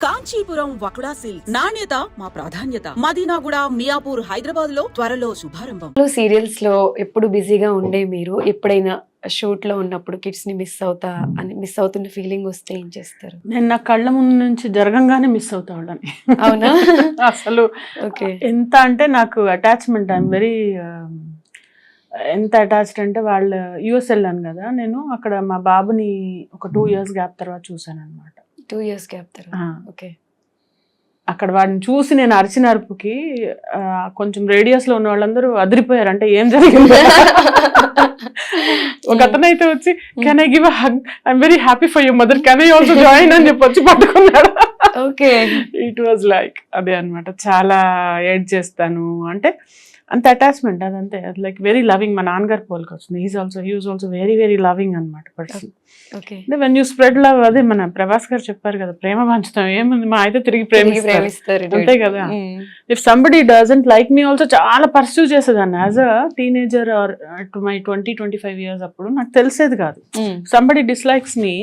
కాంచీపురం వకుడా సిల్క్ నాణ్యత మా ప్రాధాన్యత. మదీనాగుడ మియాపూర్ హైదరాబాద్లో త్వరలో శుభారంభం. సీరియల్స్లో ఎప్పుడు బిజీగా ఉండే మీరు ఎప్పుడైనా షూట్లో ఉన్నప్పుడు కిడ్స్ని మిస్ అవుతా అని మిస్ అవుతున్న ఫీలింగ్ వస్తే ఏం చేస్తారు? నేను నా కళ్ళ ముందు నుంచి జరగంగానే మిస్ అవుతా వాళ్ళని. అవునా? అసలు ఓకే. ఎంత అంటే నాకు అటాచ్మెంట్ ఐఎమ్ వెరీ ఎంత అటాచ్డ్ అంటే వాళ్ళు యూఎస్ వెళ్ళాను కదా నేను అక్కడ మా బాబుని ఒక టూ ఇయర్స్ గ్యాప్ తర్వాత చూసాను అనమాట టూ ఇయర్స్ గ్యాప్ తర్వాత ఓకే. అక్కడ వాడిని చూసి నేను అరిచిన అరుపుకి కొంచెం రేడియస్లో ఉన్న వాళ్ళందరూ అదిరిపోయారు. అంటే ఏం జరిగింది. ఒక అతను అయితే వచ్చి can I give hug I'm very happy for you mother can I also join అని చెప్పి వచ్చి పట్టుకున్నాడు. ఓకే ఇట్ వాజ్ లైక్ అదే అన్నమాట. చాలా ఎడ్ చేస్తాను. అంటే అంత అటాచ్మెంట్ అదంతే. లైక్ వెరీ లవింగ్ మా నాన్నగారు పోలికి వచ్చింది is also use also very very loving అనమాట పర్సన్ అంటే వెన్ యూ స్ప్రెడ్ లవ్ అదే మన ప్రభాస్ గారు చెప్పారు కదా ప్రేమ పంచుతాం ఏముంది? మా అయితే తిరిగి ప్రేమిస్తారు. అంతే కదా. If somebody doesn't like me also చాలా పర్సూ చేసేదాన్ని. As a teenager or to my twenty twenty five years అప్పుడు నాకు తెలిసేది కాదు. Somebody dislikes me.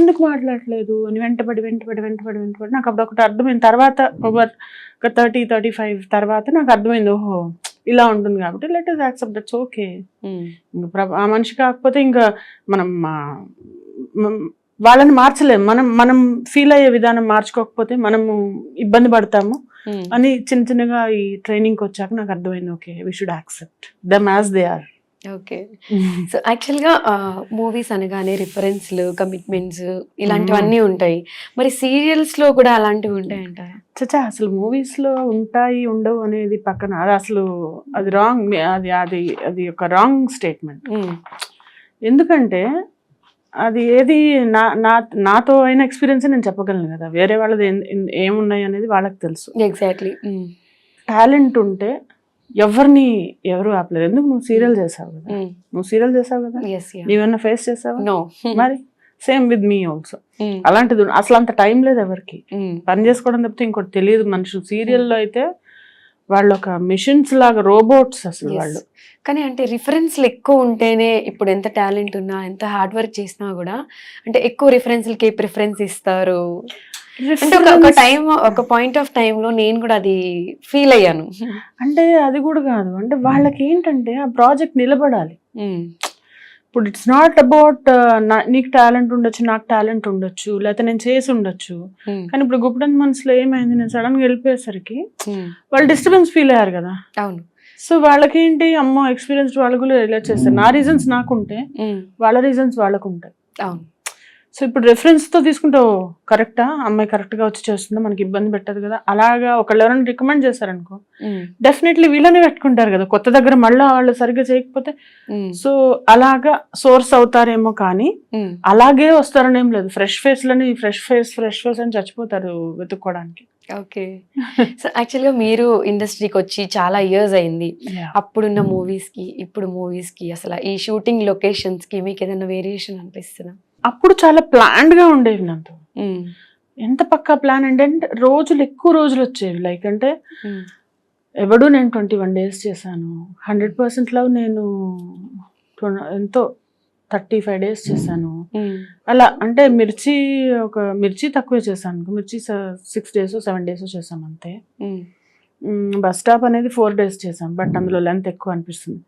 ఎందుకు మాట్లాడలేదు అని వెంటబడి వెంటబడి వెంటబడి వెంటబడి. నాకు అప్పుడు ఒకటి అర్థమైంది. తర్వాత ఓవర్ ఒక థర్టీ థర్టీ ఫైవ్ తర్వాత నాకు అర్థమైంది. ఓహో ఇలా ఉంటుంది కాబట్టి let us accept that's okay ఆ మనిషి కాకపోతే ఇంకా మనం వాళ్ళని మార్చలేము మనం మనం ఫీల్ అయ్యే విధానం మార్చుకోకపోతే మనము ఇబ్బంది పడతాము. అని చిన్న చిన్నగా ఈ ట్రైనింగ్కి వచ్చాక నాకు అర్థమైంది okay we should accept them as they are okay. So యాక్చువల్గా మూవీస్ అనగానే రిఫరెన్స్లు కమిట్మెంట్స్ ఇలాంటివన్నీ ఉంటాయి. మరి సీరియల్స్లో కూడా అలాంటివి ఉంటాయంటారా చచ్చా అసలు మూవీస్లో ఉంటాయి ఉండవు అనేది పక్కన అది అసలు అది రాంగ్ అది అది అది ఒక రాంగ్ స్టేట్మెంట్. ఎందుకంటే అది ఏది నా నా నాతో అయిన ఎక్స్పీరియన్స్ నేను చెప్పగలను కదా. వేరే వాళ్ళది ఏమున్నాయి అనేది వాళ్ళకి తెలుసు. ఎగ్జాక్ట్లీ. టాలెంట్ ఉంటే ఎవరిని ఎవరు ఆపలేదు. ఎందుకు నువ్వు సీరియల్ చేసావు కదా? నువ్వు సీరియల్ చేసావు కదా? నీవేమన్నా ఫేస్ చేసావా? నో మరి? సేమ్ విత్ మీ ఆల్సో అలాంటిది అసలు అంత టైం లేదు ఎవరికి. పని చేసుకోవడం తప్పితే ఇంకోటి తెలియదు మనుషులు. సీరియల్లో అయితే వాళ్ళు ఒక మిషన్స్ లాగా రోబోట్స్ అసలు వాళ్ళు. కానీ అంటే రిఫరెన్స్లు ఎక్కువ ఉంటేనే ఇప్పుడు ఎంత టాలెంట్ ఉన్నా ఎంత హార్డ్ వర్క్ చేసినా కూడా అంటే ఎక్కువ రిఫరెన్స్లకి ప్రిఫరెన్స్ ఇస్తారు. అంటే ఒక- టైం ఒక పాయింట్ ఆఫ్ టైం లో నేను కూడా అది ఫీల్ అయ్యాను. అంటే అది కూడా కాదు. అంటే వాళ్ళకి ఏంటంటే ఆ ప్రాజెక్ట్ నిలబడాలి. ఇప్పుడు ఇట్స్ నాట్ అబౌట్ నీకు టాలెంట్ ఉండొచ్చు నాకు టాలెంట్ ఉండొచ్చు లేకపోతే నేను చేసి ఉండొచ్చు. కానీ ఇప్పుడు గుప్టన్ మనసులో ఏమైంది? నేను సడన్గా వెళ్ళిపోయేసరికి వాళ్ళు డిస్టర్బెన్స్ ఫీల్ అయ్యారు కదా. అవును. సో వాళ్ళకి ఏంటి అమ్మో ఎక్స్పీరియన్స్ వాళ్ళు కూడా రిలేట్ చేస్తారు. నా రీజన్స్ నాకుంటే వాళ్ళ రీజన్స్ వాళ్ళకు ఉంటాయి అవును. సో ఇప్పుడు రెఫరెన్స్తో తీసుకుంటే కరెక్టా అమ్మాయి కరెక్ట్గా వచ్చి చేస్తుందా మనకి ఇబ్బంది పెట్టదు కదా? అలాగా ఒకళ్ళు ఎవరైనా రికమెండ్ చేశారనుకో డెఫినెట్లీ వీళ్ళనే పెట్టుకుంటారు కదా? కొత్త దగ్గర మళ్ళీ వాళ్ళు సరిగ్గా చేయకపోతే సో అలాగా సోర్స్ అవుతారేమో కానీ అలాగే వస్తారని ఏం లేదు. ఫ్రెష్ ఫేస్ లని ఫ్రెష్ ఫేస్ ఫ్రెష్ ఫేస్ అని చచ్చిపోతారు వెతుక్కోవడానికి ఓకే. సో యాక్చువల్గా మీరు ఇండస్ట్రీకి వచ్చి చాలా ఇయర్స్ అయింది. అప్పుడున్న మూవీస్కి ఇప్పుడు మూవీస్కి అసలు ఈ షూటింగ్ లొకేషన్స్కి మీకు ఏదైనా వేరియేషన్ అనిపిస్తుందా? అప్పుడు చాలా ప్లాన్డ్గా ఉండేవి నాతో. ఎంత పక్కా ప్లాన్ అంటే రోజులు ఎక్కువ రోజులు వచ్చేవి. లైక్ అంటే ఎవడు నేను ట్వంటీ వన్ డేస్ చేశాను. హండ్రెడ్ పర్సెంట్ లవ్ నేను ఎంతో థర్టీ ఫైవ్ డేస్ చేశాను అలా అంటే మిర్చి ఒక మిర్చి తక్కువే చేశాను. Mirchi six days seven days చేసాం అంతే. బస్ స్టాప్ అనేది ఫోర్ డేస్ చేసాం బట్ అందులో లెంత్ ఎక్కువ అనిపిస్తుంది.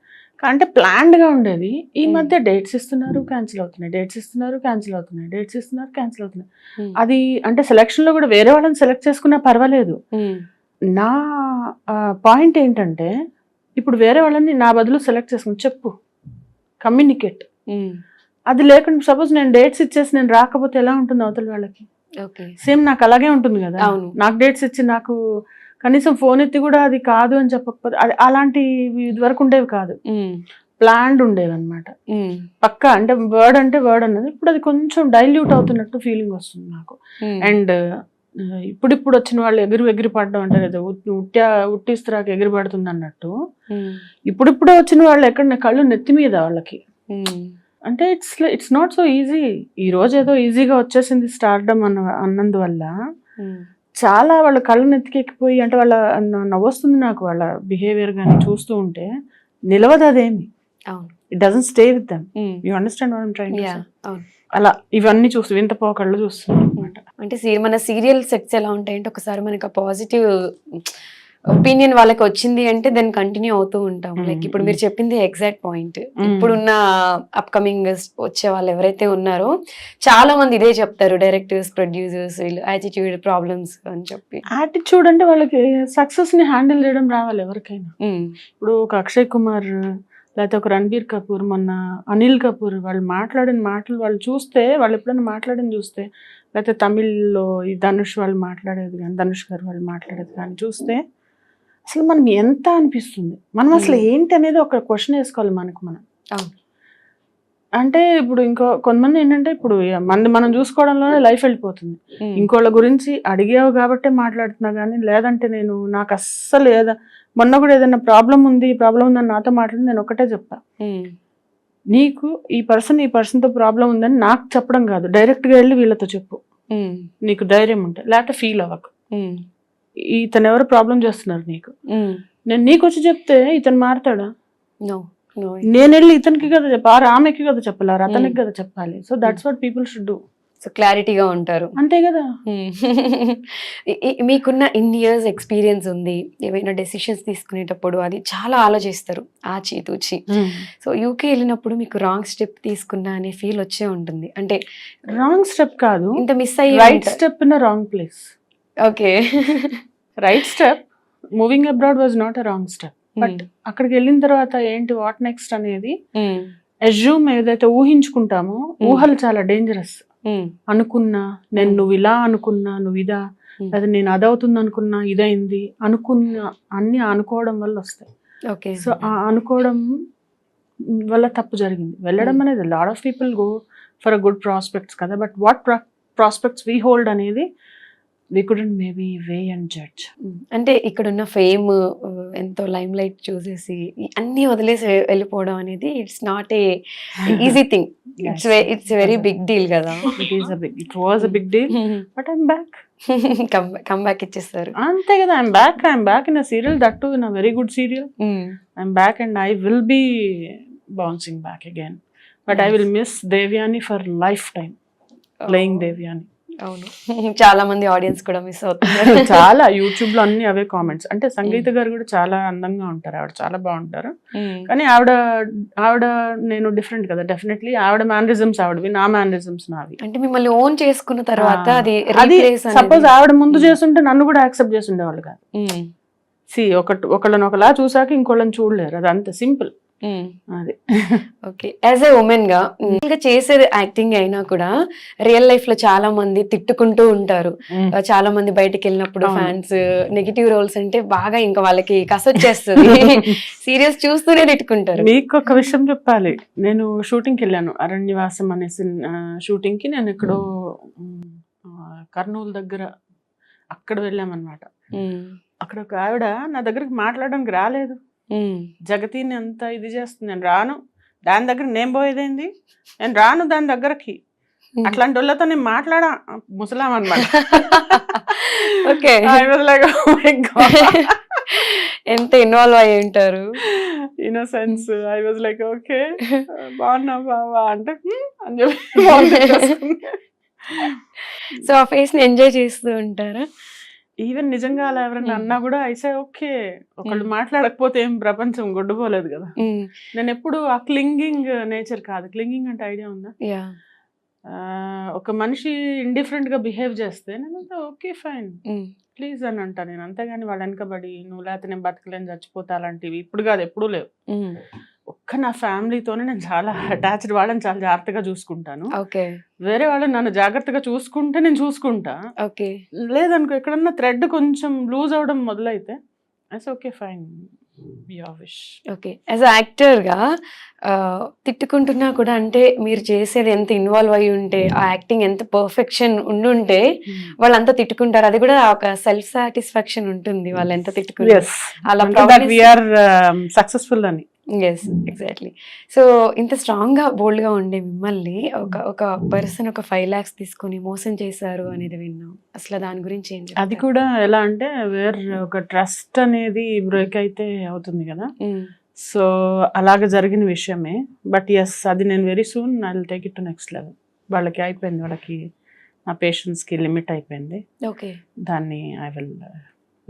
అంటే ప్లాన్డ్గా ఉండేది. ఈ. మధ్య డేట్స్ ఇస్తున్నారు క్యాన్సిల్ అవుతున్నాయి. డేట్స్ ఇస్తున్నారు క్యాన్సిల్ అవుతున్నాయి. డేట్స్ ఇస్తున్నారు క్యాన్సిల్ అవుతున్నాయి. అది అంటే సెలక్షన్లో కూడా వేరే వాళ్ళని సెలెక్ట్ చేసుకున్నా పర్వాలేదు. నా పాయింట్ ఏంటంటే ఇప్పుడు వేరే వాళ్ళని నా బదులు సెలెక్ట్ చేసుకుని చెప్పు. కమ్యూనికేట్. అది లేకుండా సపోజ్ నేను డేట్స్ ఇచ్చేసి నేను రాకపోతే ఎలా ఉంటుంది అవతల వాళ్ళకి? సేమ్ నాకు అలాగే ఉంటుంది కదా. అవును. నాకు డేట్స్ ఇచ్చి నాకు కనీసం ఫోన్ ఎత్తి కూడా అది కాదు అని చెప్పకపోతే అది అలాంటివి ఇదివరకు ఉండేవి కాదు. ప్లాన్డ్ ఉండేవి అనమాట పక్కా అంటే వర్డ్ అంటే వర్డ్ అన్నది. ఇప్పుడు అది కొంచెం డైల్యూట్ అవుతున్నట్టు ఫీలింగ్ వస్తుంది నాకు. అండ్ ఇప్పుడిప్పుడు వచ్చిన వాళ్ళు ఎగురు ఎగిరి పడడం అంటారు కదా ఉట్- ఉట్ట ఉట్టిస్తురాకు ఎగిరి పడుతుంది అన్నట్టు ఇప్పుడిప్పుడే వచ్చిన వాళ్ళు ఎక్కడ కళ్ళు నెత్తి మీద వాళ్ళకి. అంటే it's it's not so easy ఈ రోజు ఏదో ఈజీగా వచ్చేసింది స్టార్డమ్ అన్న అన్నందువల్ల. చాలా వాళ్ళ కళ్ళు నెత్తికెక్కిపోయి అంటే వాళ్ళ నవ్వొస్తుంది నాకు వాళ్ళ బిహేవియర్ కానీ చూస్తూ ఉంటే. నిలవదు అదేమి అవును it doesn't stay with them. You understand train అలా ఇవన్నీ చూస్తూ వింత పోకళ్ళు చూస్తున్నాం అనమాట అంటే మన సీరియల్ సెట్స్ ఎలా ఉంటాయంటే ఒకసారి మనకి పాజిటివ్ ఒపీనియన్ వాళ్ళకి వచ్చింది అంటే దాన్ని కంటిన్యూ అవుతూ ఉంటాం. Mm, లైక్ ఇప్పుడు మీరు చెప్పింది ఎగ్జాక్ట్ పాయింట్ Mm. ఇప్పుడున్న అప్కమింగ్ వచ్చే వాళ్ళు ఎవరైతే ఉన్నారో చాలా మంది ఇదే చెప్తారు డైరెక్టర్స్ ప్రొడ్యూసర్స్ వీళ్ళు యాటిట్యూడ్ ప్రాబ్లమ్స్ అని చెప్పి. యాటిట్యూడ్ అంటే వాళ్ళకి సక్సెస్ని హ్యాండిల్ చేయడం రావాలి ఎవరికైనా. Mm, ఇప్పుడు ఒక అక్షయ్ కుమార్ లేకపోతే ఒక రణబీర్ కపూర్ మొన్న అనిల్ కపూర్ వాళ్ళు మాట్లాడిన మాటలు వాళ్ళు చూస్తే వాళ్ళు ఎప్పుడైనా మాట్లాడిన చూస్తే లేకపోతే తమిళ్ళో ఈ ధనుష్ వాళ్ళు మాట్లాడేది కానీ ధనుష్ గారు వాళ్ళు మాట్లాడేది కానీ చూస్తే అసలు మనం ఎంత అనిపిస్తుంది? మనం అసలు. ఏంటి అనేది ఒక క్వశ్చన్ వేసుకోవాలి మనకు మనం. అంటే ఇప్పుడు ఇంకో కొంతమంది ఏంటంటే ఇప్పుడు మంది మనం చూసుకోవడంలోనే లైఫ్ వెళ్ళిపోతుంది. ఇంకోళ్ళ గురించి అడిగావు కాబట్టే మాట్లాడుతున్నా కానీ లేదంటే నేను నాకు అస్సలు ఏదో మొన్న కూడా ఏదైనా ప్రాబ్లం ఉంది ప్రాబ్లం ఉందని నాతో మాట్లాడి నేను ఒకటే చెప్తా. నీకు ఈ పర్సన్ ఈ పర్సన్తో ప్రాబ్లం ఉందని నాకు చెప్పడం కాదు. డైరెక్ట్గా వెళ్ళి వీళ్ళతో చెప్పు. నీకు ధైర్యం ఉంటే లేకపోతే ఫీల్ అవ్వకు. ఇతను ఎవరు ప్రాబ్లం చేస్తున్నారు నీకు. నేను నీకు వచ్చి చెప్తే ఇతను మారుతాడా. నేను వెళ్ళి ఇతనికి కదా చెప్పాలి ఆమెకి కదా చెప్పాలి అతనికి కదా చెప్పాలి. So that's what people should do so క్లారిటీగా ఉంటారు. అంతే కదా? మీకున్న ఇన్ని ఇయర్స్ ఎక్స్పీరియన్స్ ఉంది ఏవైనా డెసిషన్స్ తీసుకునేటప్పుడు అది చాలా ఆలోచిస్తారు ఆచి తూచి. సో యూకే వెళ్ళినప్పుడు మీకు రాంగ్ స్టెప్ తీసుకున్నా అనే ఫీల్ వచ్చే ఉంటుంది. అంటే రాంగ్ స్టెప్ కాదు ఇంత మిస్ అయ్యి right step in wrong place okay right step moving abroad was not a wrong step but అక్కడికి వెళ్ళిన తర్వాత ఏంటి వాట్ నెక్స్ట్ అనేది అజ్యూమ్ ఏదైతే ఊహించుకుంటామో Hmm. ఊహలు చాలా డేంజరస్ అనుకున్నా నేను నువ్వు ఇలా అనుకున్నా నువ్వు ఇదా Hmm. లేదా నేను అదవుతుంది అనుకున్నా ఇదైంది అనుకున్న అన్ని అనుకోవడం వల్ల వస్తాయి. ఓకే సో ఆ అనుకోవడం వల్ల తప్పు జరిగింది. వెళ్ళడం Hmm. అనేది lot of people go for a good prospects కదా. But what prospects we hold అనేది we couldn't maybe way and judge అంటే ఇక్కడున్న ఫేమ్ ఎంతో లైమ్ లైట్ చూసేసి అన్ని వదిలేసి వెళ్ళిపోవడం అనేది it's not a easy thing it's it's very big deal కదా. It is big it was a big deal but I'm back come back ఇచ్చేస్తారు. అంతే కదా I'm back I'm back in a serial that too in a very good serial I'm back and I will be bouncing back again but I will miss Devyani for lifetime playing Devyani అవును. చాలా మంది audience కూడా miss అవుతున్నారు. చాలా యూట్యూబ్లో అన్ని అవే comments అంటే సంగీత గారు కూడా చాలా అందంగా ఉంటారు. ఆవిడ చాలా బాగుంటారు. కానీ ఆవిడ ఆవిడ నేను డిఫరెంట్ కదా. డెఫినెట్లీ ఆవిడ మేనరిజమ్స్ ఆవిడవి నా మేనరిజమ్స్ నావి. అంటే మిమ్మల్ని ఓన్ చేసుకున్న తర్వాత అది అది సపోజ్ ఆవిడ ముందు. చేస్తుంటే నన్ను కూడా యాక్సెప్ట్ చేసి ఉండేవాళ్ళు కాదు. సి ఒక ఒకళ్ళని ఒకలా చూసాక ఇంకోళ్ళని చూడలేరు. అది అంత సింపుల్. అది. ఓకే. యాజ్ ఏ ఉమెన్గా ఇంకా చేసేది యాక్టింగ్ అయినా కూడా రియల్ లైఫ్లో చాలా మంది తిట్టుకుంటూ ఉంటారు. చాలా మంది బయటికి వెళ్ళినప్పుడు. ఫ్యాన్స్ నెగిటివ్ రోల్స్ అంటే బాగా ఇంకా వాళ్ళకి కసొచ్చేస్తుంది. సీరియల్స్ చూస్తూనే తిట్టుకుంటారు. మీకు ఒక విషయం చెప్పాలి. నేను షూటింగ్కి వెళ్ళాను. అరణ్యవాసం అనే షూటింగ్కి నేను ఎక్కడో కర్నూలు దగ్గర అక్కడ వెళ్ళామన్నమాట. అక్కడ ఒక ఆవిడ నా దగ్గరికి మాట్లాడడానికి రాలేదు. జగతిని అంత ఇది చేస్తుంది. నేను రాను. దాని దగ్గర నేను పోయేదేంది? నేను రాను దాని దగ్గరకి. అట్లాంటి వాళ్ళతో నేను మాట్లాడా? ముసలాం అనమాట ఓకే. ఎంత ఇన్వాల్వ్ అయి ఉంటారు? Innocence I was like okay బాగున్నా బావా. అంటే అని చెప్పి. సో ఆ ఫేస్ని ఎంజాయ్ చేస్తూ ఉంటారా? ఈవెన్ నిజంగా అలా ఎవరైనా. అన్నా కూడా ఐసే ఓకే ఒకళ్ళు. మాట్లాడకపోతే ఏం ప్రపంచం గొడ్డుపోలేదు కదా. నేను ఎప్పుడు ఆ క్లింగింగ్ నేచర్ కాదు క్లింగింగ్ అంటే ఐడియా ఉందా ఒక మనిషి ఇండిఫరెంట్గా బిహేవ్ చేస్తే నేను ఓకే ఫైన్. ప్లీజ్ అని అంటా నేను అంతేగాని వాళ్ళ వెనకబడి నువ్వు లేకపోతే నేను బతకలేని చచ్చిపోతా అలాంటివి ఇప్పుడు కాదు ఎప్పుడూ లేవు. ఒక్క నా ఫ్యామిలీతోనే నేను చాలా అటాచ్డ్ వాళ్ళని చాలా జాగ్రత్తగా చూసుకుంటాను. ఓకే. వేరే వాళ్ళని నన్ను జాగ్రత్తగా చూసుకుంటే నేను చూసుకుంటా. ఓకే. లేదనుకో ఎక్కడన్నా థ్రెడ్ కొంచెం లూజ్ అవడం మొదలైతే ఓకే. ఫైన్ ఓకే యాజ్ తిట్టుకుంటున్నా కూడా అంటే మీరు చేసేది ఎంత ఇన్వాల్వ్ అయి ఉంటే ఆ యాక్టింగ్ ఎంత పర్ఫెక్షన్ ఉండుంటే వాళ్ళంతా తిట్టుకుంటారు. అది కూడా ఒక సెల్ఫ్ సాటిస్ఫాక్షన్ ఉంటుంది వాళ్ళు ఎంత తిట్టుకుంటారు అలా సక్సెస్ఫుల్ అని. ఎస్ ఎగ్జాక్ట్లీ సో ఇంత స్ట్రాంగ్గా బోల్డ్గా ఉండే మిమ్మల్ని ఒక ఒక పర్సన్ ఒక ఫైవ్ లాక్స్ తీసుకొని మోసం చేశారు అనేది విన్నాం. అసలు దాని గురించి ఏం? అది కూడా ఎలా అంటే వేర్ ఒక ట్రస్ట్ అనేది బ్రేక్ అయితే అవుతుంది కదా? సో అలాగ జరిగిన విషయమే. బట్ ఎస్ అది నేను very soon I take it to next level వాళ్ళకి అయిపోయింది వాళ్ళకి నా పేషెన్స్కి లిమిట్ అయిపోయింది. ఓకే దాన్ని ఐ విల్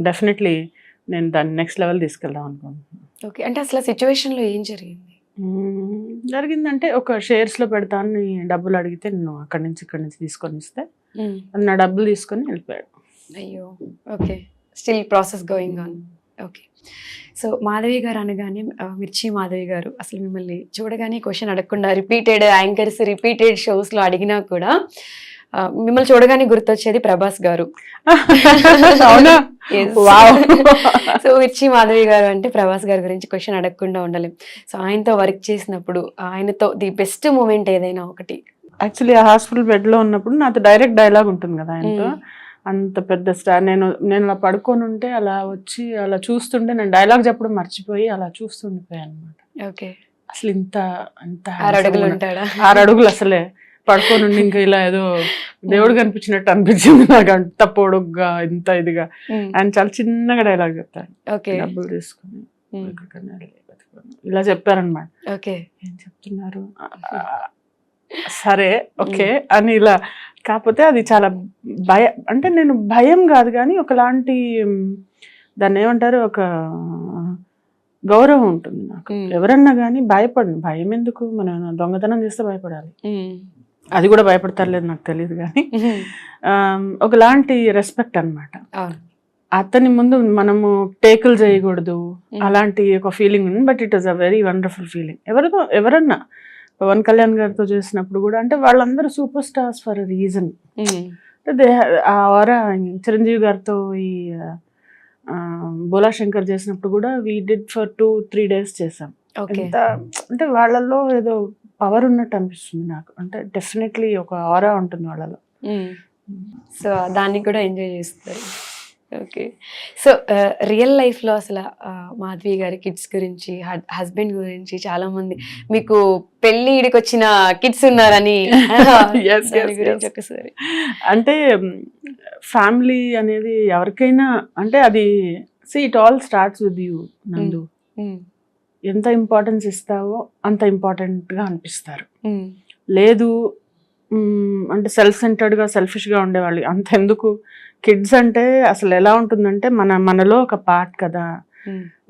డెఫినెట్లీ నేను దాన్ని నెక్స్ట్ లెవెల్ తీసుకెళ్దాం అనుకుంటున్నాను. ఓకే. అంటే అసలు సిచ్యువేషన్లో ఏం జరిగింది. జరిగిందంటే ఒక షేర్స్లో పెడతాను డబ్బులు అడిగితే నేను అక్కడి నుంచి ఇక్కడి నుంచి తీసుకొని ఇస్తే నా డబ్బులు తీసుకొని వెళ్ళిపోయాడు. అయ్యో. Okay. Still process going on. Okay. So Madhavi garu అనగానే మిర్చి మాధవి గారు అసలు మిమ్మల్ని చూడగానే క్వశ్చన్ అడగకుండా రిపీటెడ్ యాంకర్స్ రిపీటెడ్ షోస్లో అడిగినా కూడా మిమ్మల్ని చూడగానే గుర్తొచ్చేది ప్రభాస్ గారు. సో మిర్చి మాధవి గారు అంటే ప్రభాస్ గారి గురించి క్వశ్చన్ అడగకుండా ఉండలేం. సో ఆయనతో వర్క్ చేసినప్పుడు ఆయనతో ది బెస్ట్ మూమెంట్ ఏదైనా ఒకటి. యాక్చువల్లీ ఆ హాస్పిటల్ బెడ్లో ఉన్నప్పుడు నాతో డైరెక్ట్ డైలాగ్ ఉంటుంది కదా ఆయనతో. మ్మ్. అంత పెద్ద స్టార్ నేను నేను అలా పడుకొని ఉంటే అలా వచ్చి అలా చూస్తుంటే నేను డైలాగ్ చెప్పడం మర్చిపోయి అలా చూస్తుండిపోయాను అనమాట ఓకే అసలు ఇంత ఇంత ఆరు అడుగులు ఉంటాడా? ఆరు అడుగులు అసలే. పడుకొని ఉండి ఇంకా ఇలా ఏదో దేవుడు కనిపించినట్టు అనిపించింది నాకు. అంత పొడుగ్గా ఇంత ఇదిగా. ఆయన చాలా చిన్నగా డైలాగ్ చెప్తారు ఓకే. డబ్బులు తీసుకుని. ఇలా చెప్పారనమాట ఏం చెప్తున్నారు? సరే ఓకే అని ఇలా. కాకపోతే అది చాలా భయ అంటే నేను భయం కాదు కానీ ఒకలాంటి దాన్ని ఏమంటారు ఒక గౌరవం ఉంటుంది నాకు. ఎవరన్నా కానీ భయపడను. భయం ఎందుకు? మనం దొంగతనం చేస్తే భయపడాలి. అది కూడా భయపడతారులేదు నాకు తెలియదు కానీ. ఒకలాంటి రెస్పెక్ట్ అన్నమాట. అవును. అతని ముందు మనము టేకులు చేయకూడదు. అలాంటి ఒక ఫీలింగ్ ఉంది. But it is a very wonderful feeling. ఎవరితో ఎవరన్నా. పవన్ కళ్యాణ్ గారితో చేసినప్పుడు కూడా అంటే వాళ్ళందరూ సూపర్ స్టార్స్ ఫర్ రీజన్. దే ఆ వార చిరంజీవి గారితో ఈ బోలా శంకర్ చేసినప్పుడు కూడా we did for two three days చేసాం ఎంత అంటే వాళ్ళల్లో ఏదో పవర్ ఉన్నట్టు అనిపిస్తుంది నాకు. అంటే డెఫినెట్లీ ఒక ఆరా ఉంటుంది వాళ్ళలో. సో దాన్ని కూడా ఎంజాయ్ చేస్తారు ఓకే సో రియల్ లైఫ్లో అసలు మాధవి గారి కిడ్స్ గురించి హస్బెండ్ గురించి చాలా మంది మీకు పెళ్ళి ఈడికి వచ్చిన కిడ్స్ ఉన్నారని గురించి. ఒకసారి. అంటే ఫ్యామిలీ అనేది ఎవరికైనా అంటే అది see it all starts with you Nandu. ఎంత ఇంపార్టెన్స్ ఇస్తావో అంత ఇంపార్టెంట్గా అనిపిస్తారు. లేదు అంటే సెల్ఫ్ సెంటర్డ్గా సెల్ఫిష్గా ఉండేవాళ్ళు అంత ఎందుకు కిడ్స్ అంటే అసలు ఎలా ఉంటుందంటే మన మనలో ఒక పార్ట్ కదా.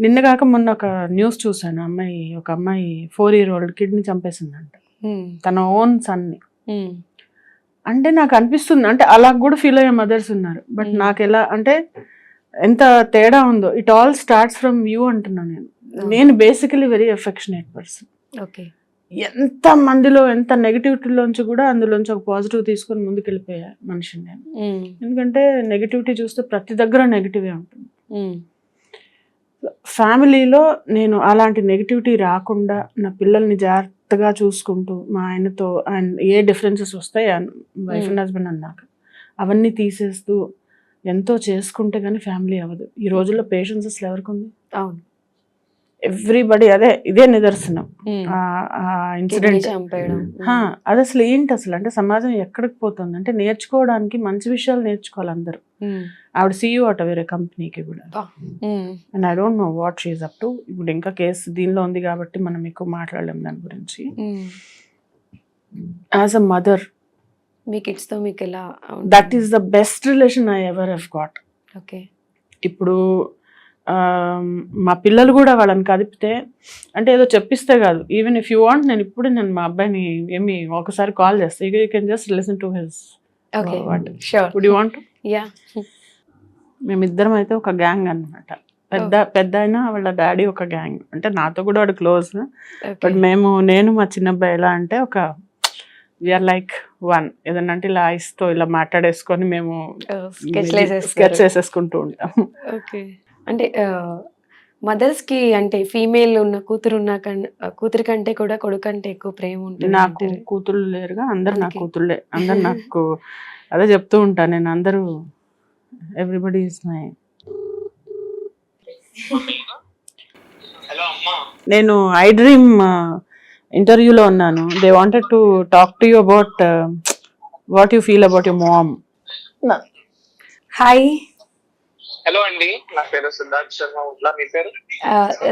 నిన్న కాక మొన్న ఒక న్యూస్ చూసాను అమ్మాయి ఒక అమ్మాయి ఫోర్ ఇయర్ ఓల్డ్ కిడ్ని చంపేసిందంట. తన ఓన్ సన్ని. అంటే నాకు అనిపిస్తుంది అంటే అలా కూడా ఫీల్ అయ్యే మదర్స్ ఉన్నారు బట్. నాకు ఎలా అంటే ఎంత తేడా ఉందో it all starts from you అంటున్నాను నేను. నేను basically very affectionate person okay. ఎంత మందిలో ఎంత నెగిటివిటీలోంచి కూడా అందులోంచి ఒక పాజిటివ్ తీసుకొని ముందుకు వెళ్ళిపోయా మనిషిని నేను. ఎందుకంటే నెగిటివిటీ చూస్తే ప్రతి దగ్గర నెగిటివే ఉంటుంది. ఫ్యామిలీలో నేను అలాంటి నెగిటివిటీ రాకుండా నా పిల్లల్ని జాగ్రత్తగా చూసుకుంటూ మా ఆయనతో అండ్ ఏ డిఫరెన్సెస్ వస్తాయి వైఫ్ అండ్ హస్బెండ్ అన్నాక అవన్నీ తీసేస్తూ ఎంతో చేసుకుంటే కానీ ఫ్యామిలీ అవ్వదు. ఈ రోజుల్లో పేషెన్స్ అసలు ఎవరికి ఉంది? అవును. ఎవ్రీబడి అదే ఇదే నిదర్శనం. ఇన్సిడెంట్ హా, అది అసలు ఏంటి అసలు? అంటే సమాజం ఎక్కడికి పోతుంది? అంటే నేర్చుకోవడానికి మంచి విషయాలు నేర్చుకోవాలి అందరూ. మ్మ్. ఆవిడ సీఈఓ అట వేరే కంపెనీకి కూడా. And I don't know what she's up to ఇప్పుడు ఇంకా కేసు దీనిలో ఉంది కాబట్టి మనం ఎక్కువ మాట్లాడలేం దాని గురించి. యాజ్ అ మదర్ మీ కిడ్స్తో మీకు ఎలా that is the best relation I ever have got okay ఇప్పుడు మా పిల్లలు కూడా వాళ్ళని కదిపితే అంటే ఏదో చెప్పిస్తే కాదు. ఈవెన్ ఇఫ్ యూ వాంట్ నేను ఇప్పుడు నేను మా అబ్బాయిని ఏమి ఒకసారి కాల్ చేస్తాను you can just listen to his what you want yeah మేమిద్దరం అయితే ఒక గ్యాంగ్ అన్నమాట. పెద్ద పెద్ద అయినా వాళ్ళ డాడీ ఒక గ్యాంగ్ అంటే నాతో కూడా వాడు క్లోజ్ బట్ మేము నేను మా చిన్నబ్బాయి ఎలా అంటే ఒక విఆర్ లైక్ వన్ ఏదన్నా అంటే ఇలా ఐస్తో ఇలా మాట్లాడేసుకొని మేము స్కెచ్ వేసేసుకుంటూ ఉంటాం. ఓకే అంటే మదర్స్కి అంటే ఫీమేల్ ఉన్న కూతురు ఉన్న కూతురి కంటే కూడా కొడుకు అంటే ఎక్కువ ప్రేమ ఉంటుంది నాకు. కూతుళ్ళు లేరుగా అందరు నా. కూతుళ్ళే అందరు నాకు అదే చెప్తూ ఉంటాను నేను అందరూ ఎవ్రీబడి ఇస్ మై హలో అమ్మా నేను ఐ డ్రీమ్ ఇంటర్వ్యూలో ఉన్నాను. They wanted to talk to you about what you feel about your mom hi hello అండి. నా పేరు సిద్ధార్థ్ శర్మ ఉట్లా మీ పేరు?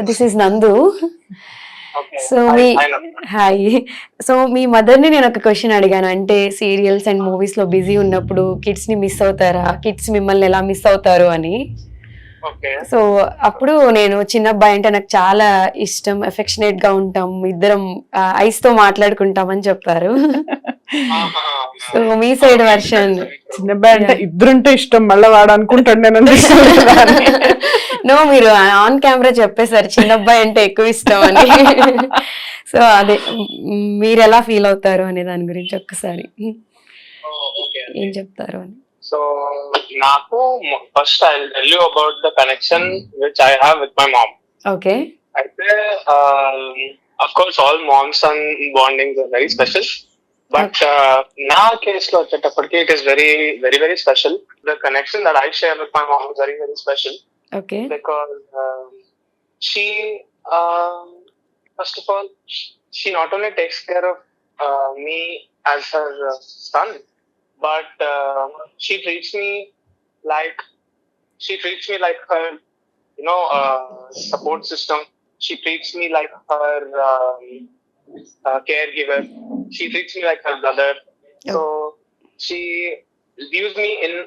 దిస్ ఇస్ నందు హాయ్ మీ- హాయ్ సో మీ మదర్ని నేను ఒక క్వశ్చన్ అడిగాను. అంటే సీరియల్స్ అండ్ మూవీస్లో బిజీ ఉన్నప్పుడు కిడ్స్ని మిస్ అవుతారా? కిడ్స్ మిమ్మల్ని ఎలా మిస్ అవుతారు అని. సో అప్పుడు నేను చిన్న అబ్బాయి అంటే నాకు చాలా ఇష్టం. ఎఫెక్షనేట్గా ఉంటాం. ఇద్దరం ఐస్తో మాట్లాడుకుంటాం అని చెప్పారు. సో మీ సైడ్ వర్షన్ చిన్న అబ్బాయి అంటే ఇద్దరుంటే ఇష్టం మళ్ళీ వాడు అనుకుంటాడు నేను. నో మీరు ఆన్ కెమెరా చెప్పేశారు చిన్న అబ్బాయి అంటే ఎక్కువ ఇష్టం అని. సో అదే మీరు ఎలా ఫీల్ అవుతారు అనే దాని గురించి ఒక్కసారి. ఓకే ఏం చెప్తారు అని. సో నాకు first I tell you about the connection which I have with my mom okay అయితే of course all moms and bonding very special but నా కేస్లో వచ్చేటప్పటికి it is very very very special the connection that I share with my mom very very special okay because um, she, um, first of all, she not only takes care of uh, me as her uh, son, but uh, she treats me like she treats me like her, you know, uh, support system. She treats me like her um, uh, caregiver. She treats me like her mother. So she views me in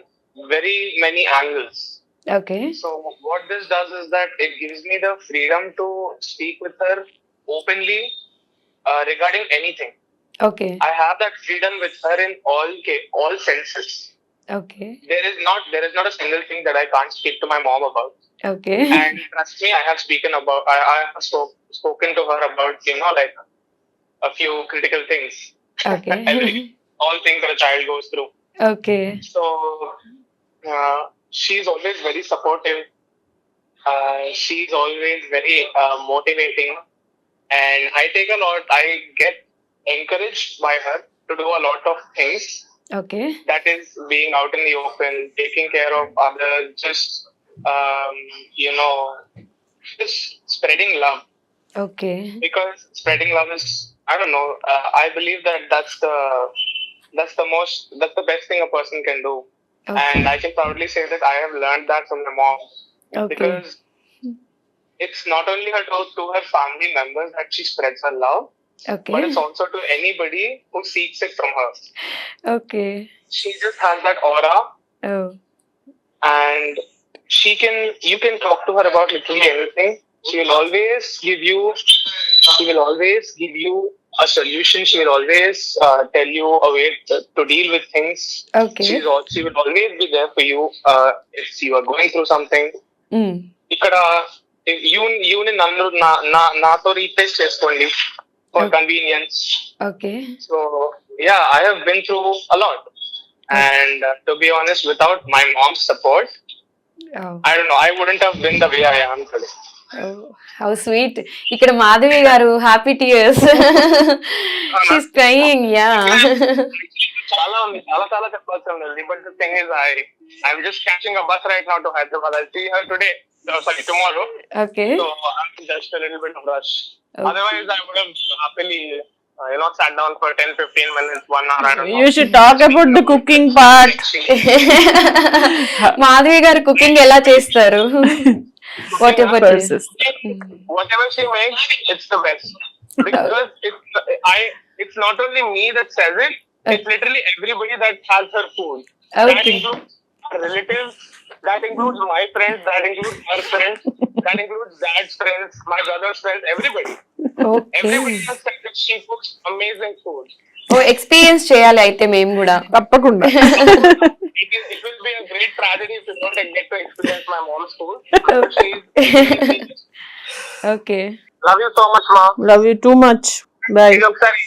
very many angles. Okay. So what this does is that it gives me the freedom to speak with her openly uh, regarding anything. Okay. I have that freedom with her in all all senses. Okay. There is not there is not a single thing that I can't speak to my mom about. Okay. And trust me, I have spoken about I, I have spoke, spoken to her about you know like a few critical things. Okay. Every, all things that a child goes through. Okay. So uh, she's always very supportive. Uh, she's always very uh, motivating, and I take a lot. I get encouraged by her to do a lot of things. Okay. That is being out in the open, taking care of others, just um, you know, just spreading love. Okay. Because spreading love is I don't know. Uh, I believe that that's the that's the most that's the best thing a person can do, okay. and I can proudly say that I have learned that from my mom okay. because it's not only her to, to her family members that she spreads her love, okay. but it's also to anybody who seeks it from her. Okay. She just has that aura. Oh. And she can you can talk to her about literally anything. She will always give you she will always give you a solution. She will always uh, tell you a way to, to deal with things. Okay She's al- she will always be there for you uh, if you are going through something. ఇక్కడ you యూని నన్ను నా నా- నాతో replace చేసుకోండి for Okay. Convenience okay so yeah I have been through a lot and to be honest without my mom's support I don't know I wouldn't have been the way I am today How sweet ఇక్కడ Madhavi garu happy tears she's crying yeah చాలా ఉంది చాలా చాలా చెప్పాల్సి but the thing is I I'm just catching a bus right now to Hyderabad I see her today sorry tomorrow okay I'm just a little bit of rush. Otherwise, I would have happily, uh, you know, sat down for 10, 15 minutes, one hour. I don't know. You should talk about the cooking part. Madhavi garu cooking ఎలా చేస్తారు Whatever Versus. Whatever she makes, it's the best. Because it's, I, it's not only me that says it, it's literally everybody that has her food. That okay includes her relatives, that includes my friends, that includes her friends, that includes dad's friends, my brother's friends, everybody. Okay Everybody has said that she cooks amazing food. Oh experience చేయాలి అయితే మేము కూడా తప్పకుండా it, is, it will be a great tragedy if you don't get to experience my mom's food. Okay Love you so much, ma. Love you too much bye ఇది ఒకసారి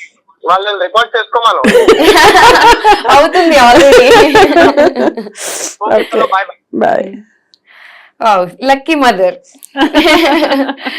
వాళ్ళని record చేసుకోమను అవుతుంది already bye bye lucky mother